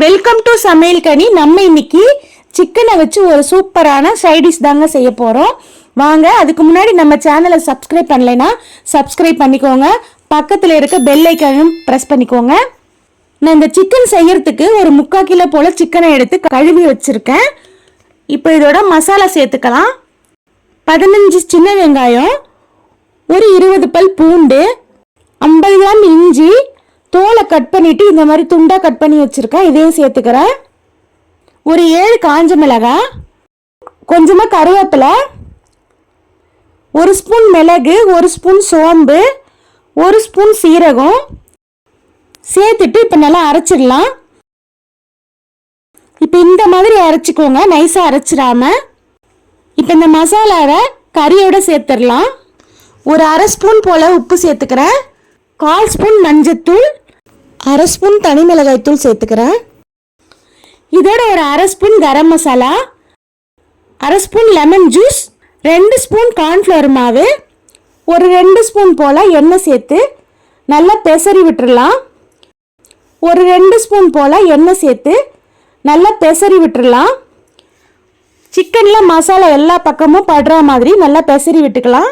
Welcome to சமையல் கனி. நம்ம இன்னைக்கு சிக்கனை வச்சு ஒரு சூப்பரான சைடிஷ் தாங்க செய்ய போகிறோம் வாங்க அதுக்கு முன்னாடி நம்ம சேனலை சப்ஸ்கிரைப் பண்ணலைன்னா சப்ஸ்கிரைப் பண்ணிக்கோங்க. பக்கத்தில் இருக்க பெல் ஐக்கனும் ப்ரெஸ் பண்ணிக்கோங்க. நான் இந்த சிக்கன் செய்யறதுக்கு ஒரு முக்கால் கிலோ போல் சிக்கனை எடுத்து கழுவி வச்சுருக்கேன். இப்போ இதோட மசாலா சேர்த்துக்கலாம். பதினஞ்சு சின்ன வெங்காயம் ஒரு இருபது பல் பூண்டு ஐம்பது கிராம் இஞ்சி கட் பண்ணிட்டு இந்த மாதிரி துண்டா கட் பண்ணி வச்சிருக்கேன் இதையும் சேர்த்துக்கிறேன். ஒரு ஏழு காஞ்ச மிளகாய் கொஞ்சமாக கருவேப்பிலை ஒரு ஸ்பூன் மிளகு ஒரு ஸ்பூன் சோம்பு ஒரு ஸ்பூன் சீரகம். சேர்த்துட்டு இப்போ நல்லா அரைச்சிடலாம். இப்போ இந்த மாதிரி அரைச்சிக்கோங்க நைஸாக அரைச்சிடாம. இப்போ இந்த மசாலாவை கறியோட சேர்த்துடலாம். ஒரு அரை ஸ்பூன் போல் உப்பு சேர்த்துக்கிறேன். கால் ஸ்பூன் மஞ்சத்தூள் அரை ஸ்பூன் தனி மிளகாய் தூள் சேர்த்துக்கிறேன். இதோட ஒரு அரை ஸ்பூன் கரம் மசாலா அரை ஸ்பூன் லெமன் ஜூஸ் ரெண்டு ஸ்பூன் கார்ன்ஃப்ளவர் மாவு ஒரு ரெண்டு ஸ்பூன் போல் எண்ணெய் சேர்த்து நல்லா பெசரி விட்டுடலாம் ஒரு ரெண்டு ஸ்பூன் போல் எண்ணெய் சேர்த்து நல்லா பெசரி விட்டுடலாம் சிக்கனில் மசாலா எல்லா பக்கமும் படுற மாதிரி நல்லா பெசரி விட்டுக்கலாம்.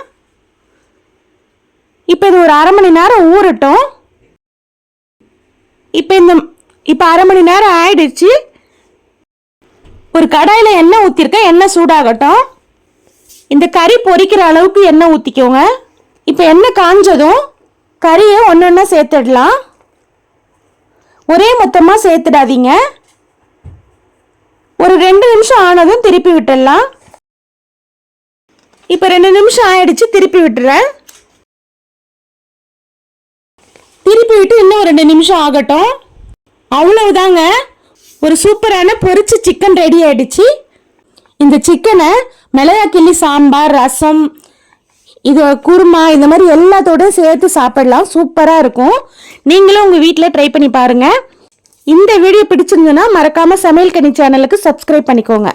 இப்போ இது ஒரு அரை மணி நேரம் ஊறட்டும். இப்போ இந்த இப்போ அரை மணி நேரம் ஆயிடுச்சு. ஒரு கடாயில் எண்ணெய் ஊற்றிருக்கேன் எண்ணெய் சூடாகட்டும். இந்த கறி பொரிக்கிற அளவுக்கு எண்ணெய் ஊற்றிக்கோங்க இப்போ எண்ணெய் காஞ்சதும் கறியை ஒன்று ஒன்றா சேர்த்துடலாம். ஒரே மொத்தமாக சேர்த்துடாதீங்க. ஒரு ரெண்டு நிமிஷம் ஆனதும் திருப்பி விட்டுடலாம். இப்போ ரெண்டு நிமிஷம் ஆயிடுச்சு திருப்பி விட்டுறேன். இன்னும் ரெண்டு நிமிஷம் ஆகட்டும். அவ்வளவுதாங்க. ஒரு சூப்பரான பொரிச்ச சிக்கன் ரெடி ஆயிடுச்சு. இந்த சிக்கனை மிளகா கிள்ளி சாம்பார் ரசம் இது குருமா இந்த மாதிரி எல்லாத்தோடையும் சேர்த்து சாப்பிடலாம். சூப்பராக இருக்கும். நீங்களும் உங்கள் வீட்டில் ட்ரை பண்ணி பாருங்கள் இந்த வீடியோ பிடிச்சிருந்ததுன்னா மறக்காமல் சமையல் கனி சேனலுக்கு சப்ஸ்கிரைப் பண்ணிக்கோங்க.